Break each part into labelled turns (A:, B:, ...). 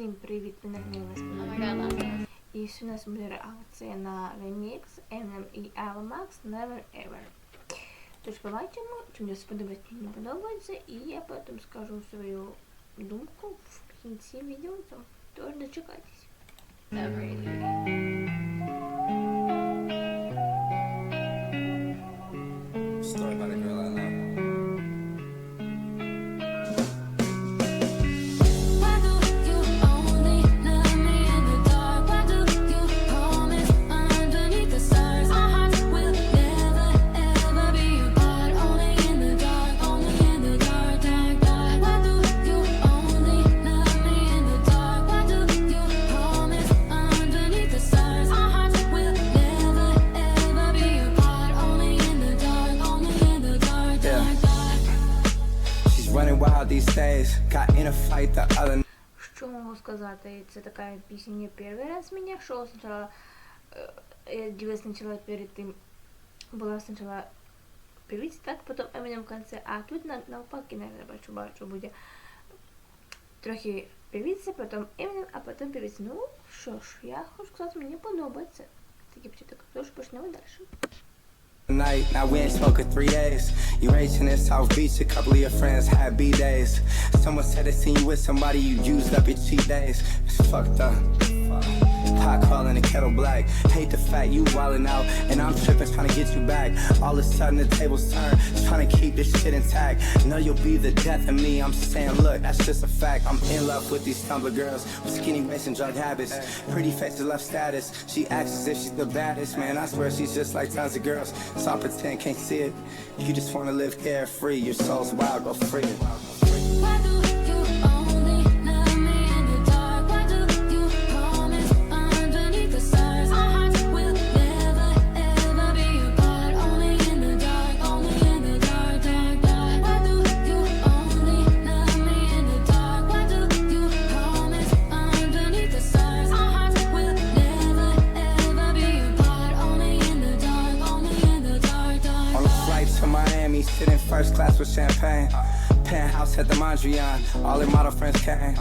A: Всім привіт, ви
B: god, love
A: І сьогодні у нас буде реакція на ремікс Eminem і Ava Max Never Ever. Тож побачимо, чи мені сподобається, чи не подобається, і я потім скажу свою думку в кінці відео. Тож дочекайтесь.
B: Never
C: Story
A: Що можу сказати? Це така пісня не перший раз меня шел сначала. э, Я дивилась сначала перед тим. Була сначала певица, так, потім Eminem в конце. А тут на- навпаки, наверное, бачу, бачу, буде трохи певиця, потім Eminem, а потім певиця. Ну, що ж, я хочу сказати, мені подобається. Такі початок. Тож почнемо далі.
C: Night. Now we ain't smoking three days. You racing in South Beach, a couple of your friends had B days. Someone said they seen you with somebody you used up your cheat days. It's fucked up. Pot calling the kettle black. Hate the fact you wildin' out, and I'm trippin' trying to get you back. All of a sudden the tables turn, trying to keep this shit intact. Know you'll be the death of me. I'm saying, look, that's just a fact. I'm in love with these Tumblr girls with skinny waist and drug habits. Pretty faces love status. She acts as if she's the baddest, man. I swear she's just like tons of girls. So I pretend can't see it. You just wanna live carefree. Your soul's wild, go free.
D: Why do
C: first class with champagne. Penthouse at the Mondrian, all her model friends came.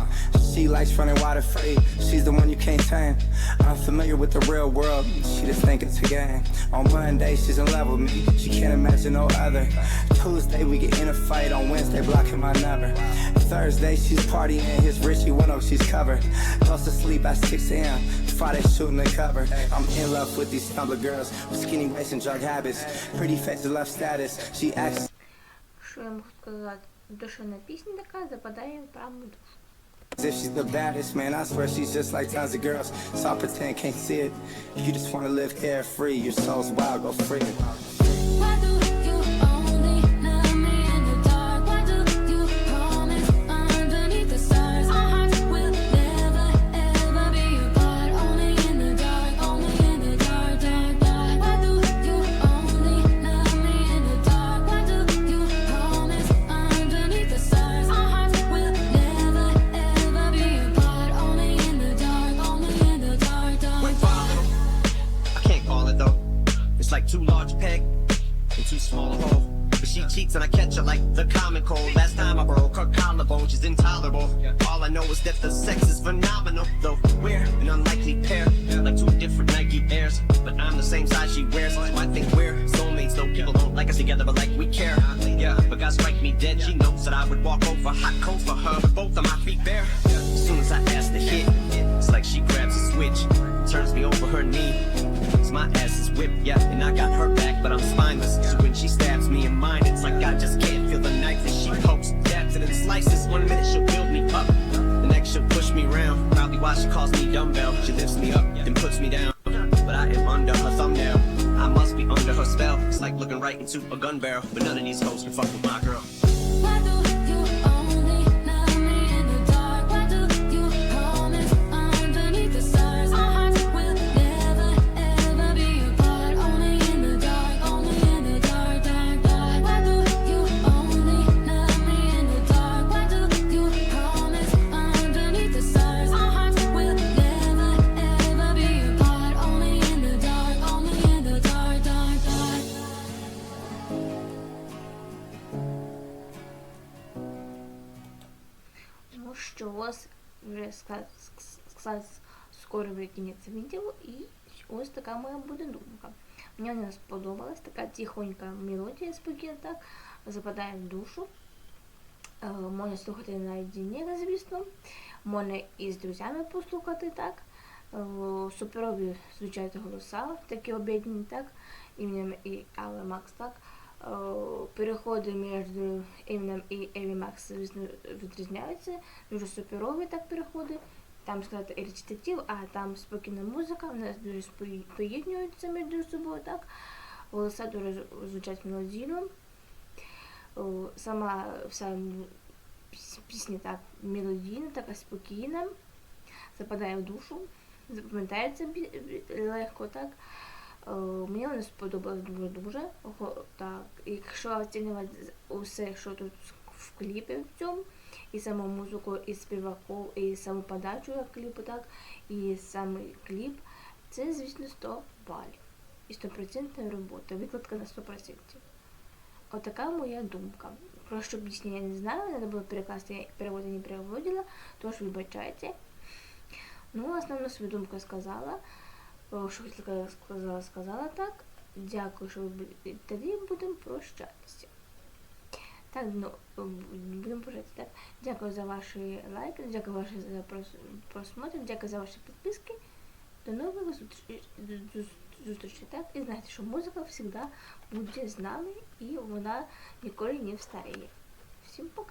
C: She likes running water free, she's the one you can't tame. I'm familiar with the real world, she just think it's a game. On Monday, she's in love with me, she can't imagine no other. Tuesday, we get in a fight, on Wednesday, blocking my number. Thursday, she's partying, his Richie Winnow, she's covered. Goes to sleep at 6 a.m., Friday, shooting the cover. I'm in love with these Tumblr girls with skinny waist and drug habits. Pretty faces, love status, she acts
A: Що я можу сказати? Душевна пісня така западає прямо в душу.
C: As if she's the baddest, man. I swear she's just like tons of girls. So I pretend can't see it. You just wanna live carefree. Your soul's wild, go free
E: It's like too large peg and too small a hole. But she cheats and I catch her like the common cold. Last time I broke her collarbone, she's intolerable. All I know is that the sex is phenomenal. Though we're an unlikely pair, like two different Nike Airs. But I'm the same size she wears. So I think we're soulmates, though people don't like us together, but like we care. Yeah, but God strike me dead. She knows that I would walk over hot coals for her, with both of my feet bare. As soon as I ask to hit, it's like she grabs a switch, turns me over her knee. My ass is whipped, yeah, and I got her back, but I'm spineless. So when she stabs me in mine, it's like I just can't feel the knife that she pokes, dabs it and slices. One minute she'll build me up, the next she'll push me around. Probably why she calls me dumbbell. She lifts me up, then puts me down. But I am under her thumbnail. I must be under her spell. It's like looking right into a gun barrel. But none of these hoes can fuck with my girl.
A: Скоро вже кінець відео. І ось така моя буде думка. Мені вона сподобалась, така тихонька мелодія спокійна, так, западає в душу. Е, Можна слухати наєдині, звісно. Можна і з друзями послухати, так. Е, Суперові звучать голоса, такі об'єднані, так. Ім'ям і Аве Макс, так. Е, Переходи між Еміном і Еві Макс, звісно, відрізняються. Дуже суперові так переходи. Там сказати речитатив, а там спокійна музика, вони дуже поєднуються між собою, так. Голоса дуже звучать мелодійно. Сама вся піс- пісня так мелодійна, така спокійна, западає в душу, запам'ятається легко, так. О, Мені вона сподобалась дуже-дуже. Так, якщо оцінювати усе, що тут в кліпі в цьому, і саму музику, і співаків, і саму подачу як кліпу, так, і самий кліп, це, звісно, 100 балів. І 100% робота, викладка на 100%. Отака моя думка. Про що пісню я не знаю, треба було перекласти, я переводи не переводила, тож вибачайте. Ну, основну свою думку сказала. Що хотіла сказала, сказала так. Дякую, що ви. Тоді будемо прощатися. Так, ну, будемо прощатися. Так. Дякую за ваші лайки, дякую ваші за просмотр, дякую за ваші підписки. До нових зустрічей. зустрічей. Так? І знайте, що музика завжди буде з нами і вона ніколи не встаріє. Всім пока!